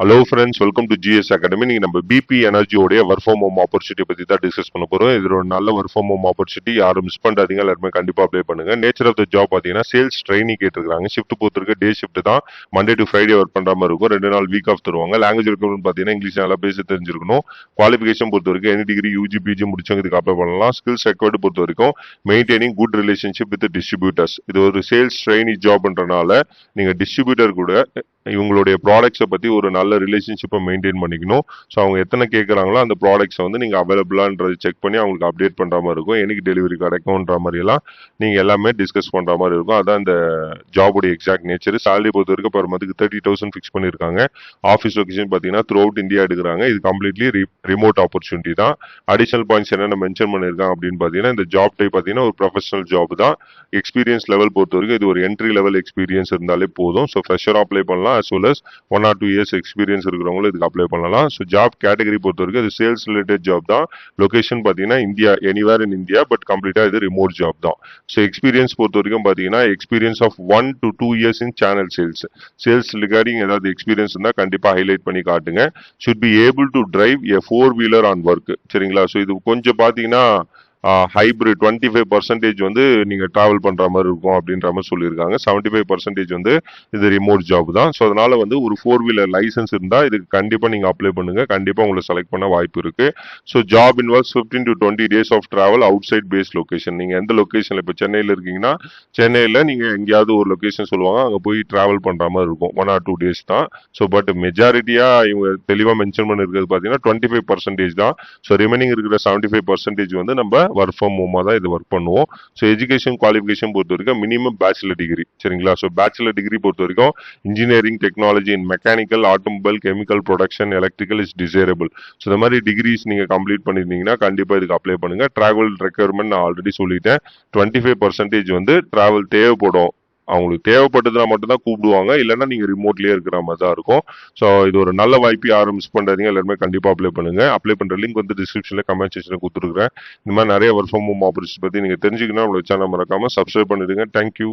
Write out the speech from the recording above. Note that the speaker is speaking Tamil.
Hello friends welcome to GS academy நீங்கள் நம்ம பிபி எனர்ஜியோடைய ஒர்க் ஃப்ரம் ஹோம் ஆப்பர்ச்சுனிட்டி பற்றி தான் டிஸ்கஸ் பண்ண போகிறோம் இது ஒரு நல்ல ஒர்க் ஃப்ரம் ஹோம் ஆப்பர்ச்சுனிட்டி யாரும் மிஸ் பண்ணாதீங்க. எல்லாருமே கண்டிப்பாக அப்ளை பண்ணுங்கள் நேச்சர் ஆஃப் த ஜாப் பார்த்தீங்கன்னா சேல்ஸ் ட்ரைனிங் கேட்டிருக்காங்க. ஷிஃப்ட் பொறுத்திருக்க டே ஷிஃப்ட் தான். மண்டே டு ஃப்ரைடே ஒர்க் பண்ணுற மாதிரி இருக்கும். ரெண்டு நாள் வீக் ஆஃப் தருவாங்க. லாங்குவேஜ் இருக்கணும்னு பார்த்தீங்கன்னா இங்கிலீஷ் நல்லா பேச தெரிஞ்சிருக்கணும். குவாலிஃபிகேஷன் பொறுத்த வரைக்கும் எனி டிகிரி யூஜி பிஜி முடிச்சவங்க இதுக்கு அப்ளை பண்ணலாம். ஸ்கில்ஸ் ரெக்கார்டு பொறுத்த வரைக்கும் maintaining good relationship with distributors இது ஒரு சேல்ஸ் ட்ரைனிங் ஜாப்ன்றனால நீங்கள் டிஸ்ட்ரிபியூட்டர் கூட இவங்களுடைய ப்ராடக்ட்ஸை பற்றி ஒரு நல்ல ரிலேஷன்ஷிப்பை மெயின்டைன் பண்ணிக்கணும். ஸோ அவங்க எத்தனை கேட்குறாங்களோ அந்த ப்ராடக்ட்ஸை வந்து நீங்கள் அவைலபிளான்றது செக் பண்ணி அவங்களுக்கு அப்டேட் பண்ணுற மாதிரி இருக்கும். எனக்கு டெலிவரி கிடைக்கும்ன்ற மாதிரியெல்லாம் நீங்கள் எல்லாமே டிஸ்கஸ் பண்ணுற மாதிரி இருக்கும். அதான் இந்த ஜாபுடைய எக்ஸாக்ட் நேச்சர் சேலரி பொறுத்த வரைக்கும் பர் மந்த்துக்கு தேர்ட்டி தௌசண்ட் ஃபிக்ஸ் பண்ணியிருக்காங்க. ஆஃபீஸ் லொக்கேஷன் பார்த்தீங்கன்னா த்ரூ அவுட் இந்தியா எடுக்கிறாங்க. இது கம்ப்ளீட்லி ரிமோட் ஆப்பர்ச்சுனிட்டி தான். அடிஷனல் பாயிண்ட்ஸ் என்னென்ன மென்ஷன் பண்ணியிருக்காங்க அப்படின்னு பார்த்தீங்கன்னா இந்த ஜாப் டைப் பார்த்தீங்கன்னா ஒரு ப்ரொஃபஷனல் ஜாப் தான். எக்ஸ்பீரியன்ஸ் லெவல் பொறுத்த வரைக்கும் இது ஒரு என்ட்ரி லெவல் எக்ஸ்பீரியன்ஸ் இருந்தாலே போதும். ஸோ ஃப்ரெஷர் அப்ளை பண்ணலாம். As well as one or two years experience இருக்கிறவங்களும் இதுக்கு அப்ளை பண்ணலாம். ஸோ ஜாப் கேட்டகரி பொறுத்த வரைக்கும் இது சேல்ஸ் ரிலேட்டட் ஜாப் தான். லொகேஷன் பார்த்தீங்கன்னா India anywhere in India but கம்ப்ளீட்டாக இது ரிமோட் ஜாப் தான். ஸோ எக்ஸ்பீரியன்ஸ் பொறுத்த வரைக்கும் பார்த்தீங்கன்னா experience of one to two years in channel sales sales regarding ஏதாவது எக்ஸ்பீரியன்ஸ் இருந்தால் கண்டிப்பாக ஹைலைட் பண்ணி காட்டுங்க. Should be able to drive a four wheeler on work சரிங்களா? ஸோ இது கொஞ்சம் பார்த்தீங்கன்னா ஹைப்ரிட் டுவெண்ட்டி ஃபைவ் பர்சன்டேஜ் வந்து நீங்கள் ட்ராவல் பண்ணுற மாதிரி இருக்கும் அப்படின்ற மாதிரி சொல்லியிருக்காங்க. செவன்ட்டி ஃபைவ் பர்சன்டேஜ் வந்து இது ரிமோட் ஜாப் தான். ஸோ அதனால் வந்து ஒரு ஃபோர் வீலர் லைசன்ஸ் இருந்தால் இதுக்கு கண்டிப்பாக நீங்கள் அப்ளை பண்ணுங்க. கண்டிப்பாக உங்களை செலக்ட் பண்ண வாய்ப்பு இருக்குது so job involves fifteen to twenty days of travel outside base location நீங்கள் எந்த லொக்கேஷனில் இப்போ சென்னையில் இருக்கீங்கன்னா சென்னையில் நீங்கள் எங்கேயாவது ஒரு லொக்கேஷன் சொல்லுவாங்க. அங்கே போய் ட்ராவல் பண்ணுற மாதிரி இருக்கும். ஒன் ஆர் டூ டேஸ் தான். ஸோ பட் மெஜாரிட்டியாக இவங்க தெளிவாக மென்ஷன் பண்ணிருக்கிறது பார்த்தீங்கன்னா டுவெண்ட்டி ஃபைவ் பர்சன்டேஜ் தான். ஸோ ரிமைனிங் இருக்கிற செவன்ட்டி ஃபைவ் பர்சன்டேஜ் வந்து நம்ம ஒர்க் ஃப்ரம் ஹோமாக தான் இது ஒர்க் பண்ணுவோம். ஸோ எஜுகேஷன் குவாலிஃபிகேஷன் பொறுத்த வரைக்கும் மினிமம் பேச்சுலர் டிகிரி சரிங்களா? ஸோ பேச்சுலர் டிகிரி பொறுத்த வரைக்கும் engineering technology in mechanical automobile chemical production electrical is desirable so இந்த மாதிரி டிகிரிஸ் நீங்கள் கம்ப்ளீட் பண்ணியிருந்தீங்கன்னா கண்டிப்பாக இதுக்கு அப்ளை பண்ணுங்கள் ட்ராவல் ரெக்யர்மெண்ட் நான் ஆல்ரெடி சொல்லிட்டேன். டுவெண்ட்டி ஃபைவ் பர்சன்டேஜ் வந்து ட்ராவல் தேவைப்படும். அவங்களுக்கு தேவைப்பட்டதுனா மட்டும்தான் கூப்பிடுவாங்க. இல்லைன்னா நீங்கள் ரிமோட்லேயே இருக்கிற மாதிரி தான் இருக்கும். ஸோ இது ஒரு நல்ல வாய்ப்பு யாரும் மிஸ் பண்ணுறீங்க எல்லாருமே கண்டிப்பாக அப்ளை பண்ணுங்க. அப்ளை பண்ணுற லிங்க் வந்து டிஸ்கிரிப்ஷனில் கமெண்ட் செக்ஷனில் கொடுத்துருக்குறேன். இந்த மாதிரி நிறைய ஒர்க் ஃப்ரம் ஹோம் ஆப்பர்ச்சுனிட்டி பற்றி நீங்கள் தெரிஞ்சுக்கணும் நம்மளோட சேனல் மறக்காமல் சப்ஸ்கிரைப் பண்ணிடுங்க. தேங்க்யூ